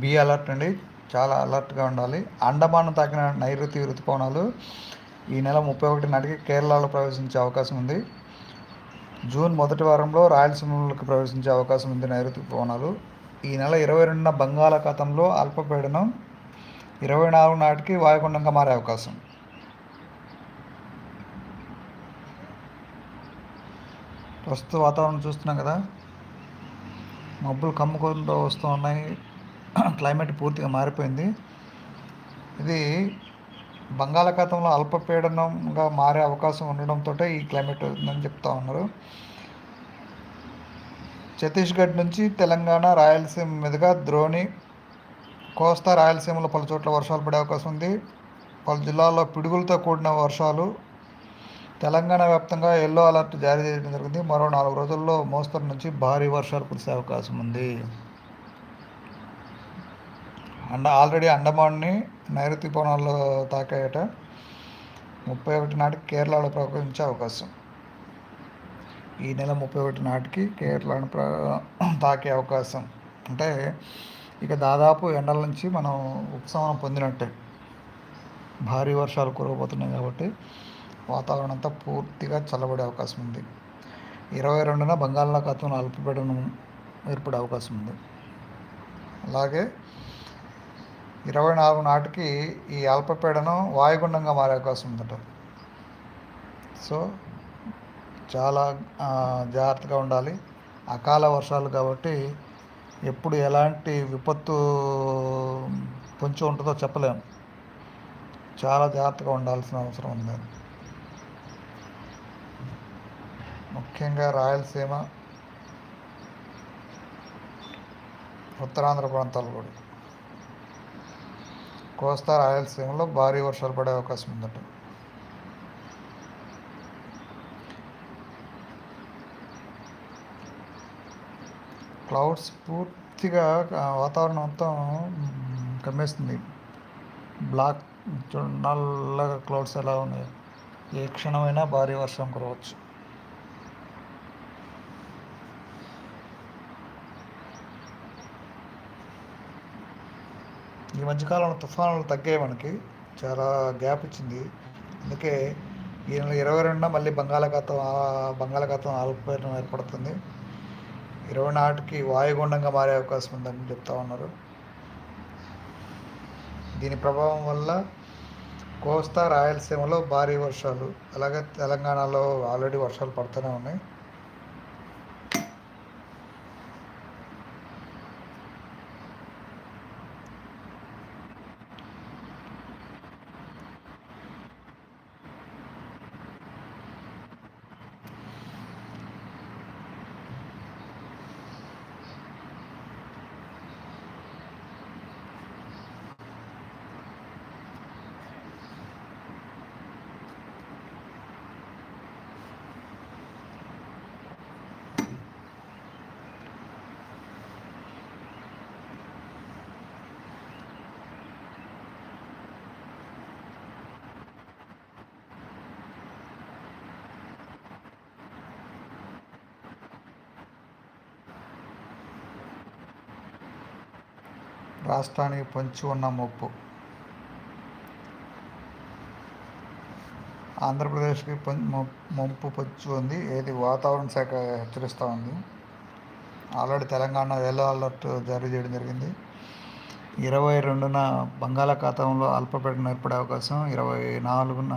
Be alert అండి. చాలా అలర్ట్గా ఉండాలి. అండమాన్ తాకిన నైరుతి ఋతుపవనాలు ఈ నెల ముప్పై ఒకటి నాటికి కేరళలో ప్రవేశించే అవకాశం ఉంది. జూన్ మొదటి వారంలో రాయలసీమలోకి ప్రవేశించే అవకాశం ఉంది నైరుతి పవనాలు. ఈ నెల ఇరవై రెండున బంగాళాఖాతంలో అల్పపీడనం ఇరవై నాలుగు నాటికి వాయుగుండంగా మారే అవకాశం. ప్రస్తుత వాతావరణం చూస్తున్నాం కదా. మబ్బులు కమ్ముకుంటూ వస్తూ ఉన్నాయి. క్లైమేట్ పూర్తిగా మారిపోయింది. ఇది బంగాళాఖాతంలో అల్పపీడనంగా మారే అవకాశం ఉండడంతో ఈ క్లైమేట్ ఉందని చెప్తా ఉన్నారు. ఛత్తీస్గఢ్ నుంచి తెలంగాణ రాయలసీమ మీదుగా ద్రోణి కోస్తా రాయలసీమలో పలు చోట్ల వర్షాలు పడే అవకాశం ఉంది. పలు జిల్లాల్లో పిడుగులతో కూడిన వర్షాలు. తెలంగాణ వ్యాప్తంగా ఎల్లో అలర్ట్ జారీ చేయడం జరిగింది. మరో నాలుగు రోజుల్లో మోస్తరు నుంచి భారీ వర్షాలు కురిసే అవకాశం ఉంది. అండ ఆల్రెడీ అండమాన్ని నైరుతి పవనాల్లో తాకాయట ముప్పై ఒకటి నాటికి కేరళలో ప్రవేశించే అవకాశం. ఈ నెల ముప్పై ఒకటి నాటికి కేరళను ప్ర తాకే అవకాశం. అంటే ఇక దాదాపు ఎండల నుంచి మనం ఉపశమనం పొందినట్టే. భారీ వర్షాలు కురవబోతున్నాయి కాబట్టి వాతావరణం అంతా పూర్తిగా చల్లబడే అవకాశం ఉంది. ఇరవై రెండున బంగాళాఖాతంలో అల్పపీడనం ఏర్పడే అవకాశం ఉంది. అలాగే ఇరవై నాలుగు నాటికి ఈ అల్పపీడనం వాయుగుండంగా మారే అవకాశం ఉందట. సో చాలా జాగ్రత్తగా ఉండాలి. అకాల వర్షాలు కాబట్టి ఎప్పుడు ఎలాంటి విపత్తు పొంచి ఉంటుందో చెప్పలేము చాలా జాగ్రత్తగా ఉండాల్సిన అవసరం ఉంది. ముఖ్యంగా రాయలసీమ ఉత్తరాంధ్ర ప్రాంతాలు కూడా. కోస్తా రాయలసీమలో భారీ వర్షాలు పడే అవకాశం ఉందట. క్లౌడ్స్ పూర్తిగా వాతావరణం అంతా కమ్మేస్తుంది. బ్లాక్ నల్లగా క్లౌడ్స్ ఎలా ఉన్నాయి. ఏ క్షణమైనా భారీ వర్షం కురవచ్చు. ఈ మధ్యకాలంలో తుఫానులు తగ్గాయి మనకి. చాలా గ్యాప్ ఇచ్చింది. అందుకే ఈ నెల ఇరవై రెండున మళ్ళీ బంగాళాఖాతం బంగాళాఖాతం ఆల్పీడనం ఏర్పడుతుంది. ఇరవై నాటికి వాయుగుండంగా మారే అవకాశం ఉందని చెప్తా ఉన్నారు. దీని ప్రభావం వల్ల కోస్తా రాయలసీమలో భారీ వర్షాలు అలాగే తెలంగాణలో ఆల్రెడీ వర్షాలు పడుతూనే ఉన్నాయి. రాష్ట్రానికి పొంచి ఉన్న ముప్పు. ఆంధ్రప్రదేశ్కి ముంపు పొంచి ఉంది. ఏది వాతావరణ శాఖ హెచ్చరిస్తూ ఉంది. ఆల్రెడీ తెలంగాణ ఎల్లో అలర్ట్ జారీ చేయడం జరిగింది. ఇరవై రెండున బంగాళాఖాతంలో అల్పపీడనం ఏర్పడే అవకాశం ఇరవై నాలుగున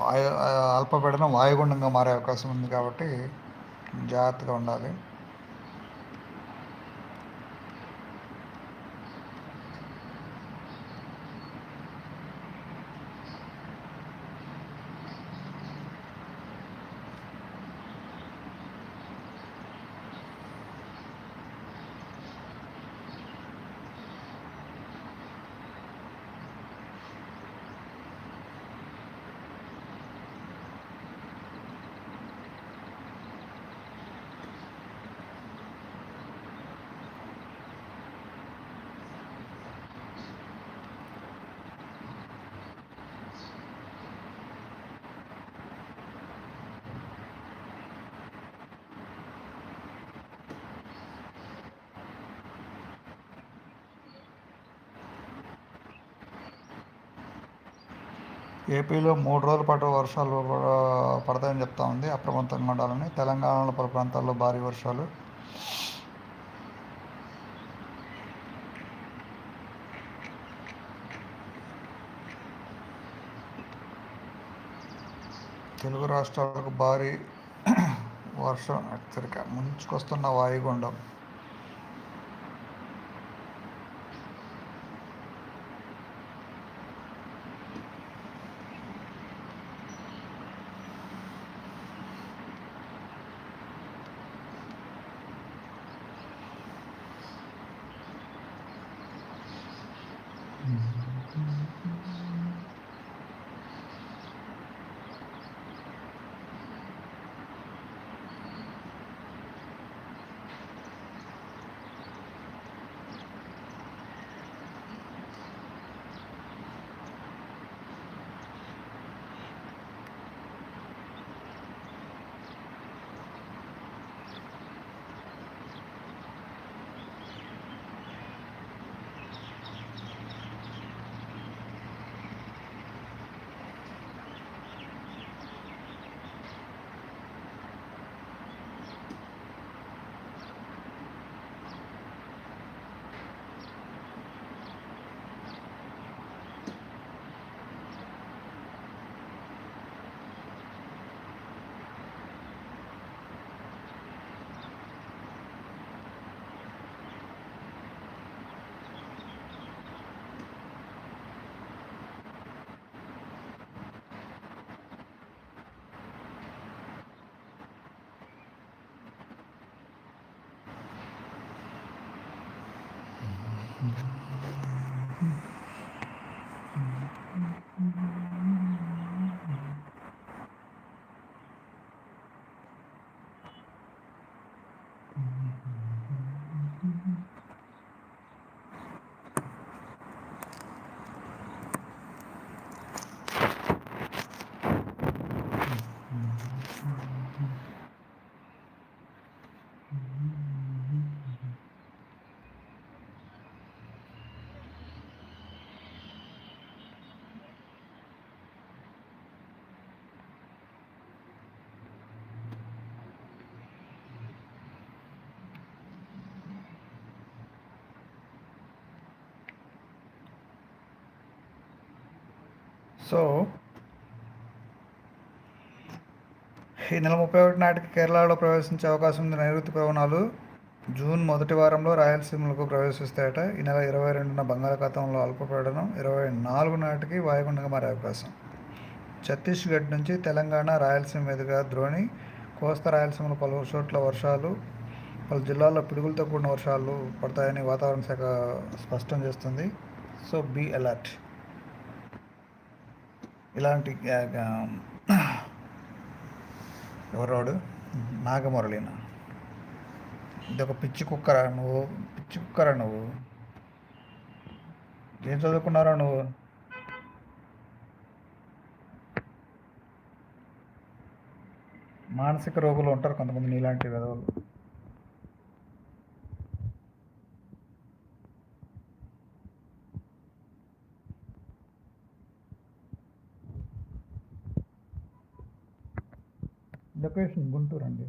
వాయు అల్పపీడనం వాయుగుండంగా మారే అవకాశం ఉంది కాబట్టి జాగ్రత్తగా ఉండాలి. ఏపీలో మూడు రోజుల పాటు వర్షాలు పడతాయని చెప్తా ఉంది. అప్రమత్తంగా ఉండాలని. తెలంగాణలో పలు ప్రాంతాల్లో భారీ వర్షాలు. తెలుగు రాష్ట్రాలకు భారీ వర్షం హెచ్చరిక. ముంచుకొస్తున్న వాయుగుండం. సో ఈ నెల ముప్పై ఒకటి నాటికి కేరళలో ప్రవేశించే అవకాశం ఉంది నైరుతి పవనాలు జూన్ మొదటి వారంలో రాయలసీమలకు ప్రవేశిస్తాయట. ఈ నెల ఇరవై రెండున బంగాళాఖాతంలో అల్పపీడనం ఇరవై నాలుగు నాటికి వాయుగుండంగా మారే అవకాశం. ఛత్తీస్గఢ్ నుంచి తెలంగాణ రాయలసీమ మీదుగా ద్రోణి కోస్తా రాయలసీమలో పలు చోట్ల వర్షాలు పలు జిల్లాల్లో పిడుగులతో కూడిన వర్షాలు పడతాయని వాతావరణ శాఖ స్పష్టం చేస్తుంది. So be alert. ఇలాంటి ఎవరోడు నాగమురళిన. ఇది ఒక పిచ్చి కుక్కరా నువ్వు? పిచ్చి కుక్కరా నువ్వు? ఏం చదువుకున్నారా నువ్వు? మానసిక రోగులు ఉంటారు కొంతమంది నీలాంటి విధవులు. లొకేషన్ గుంటూరు అండి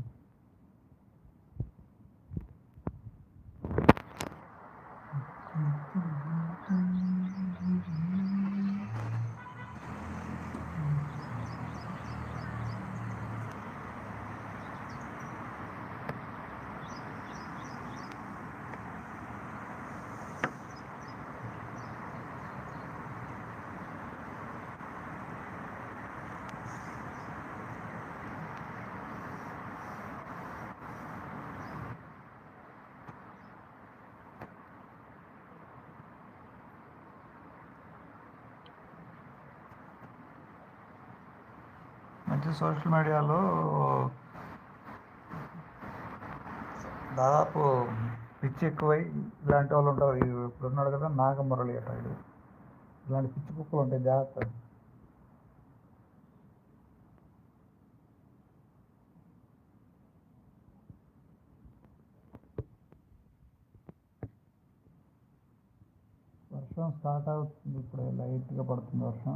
మంచి సోషల్ మీడియాలో దాదాపు పిచ్చి ఎక్కువై ఇలాంటి వాళ్ళు ఉంటారు. ఇప్పుడు ఉన్నాడు కదా నాగమురళి అట ఇది ఇలాంటి పిచ్చి కుక్కలు ఉంటాయి జాగ్రత్త. వర్షం స్టార్ట్ అవుతుంది ఇప్పుడు లైట్గా పడుతుంది వర్షం.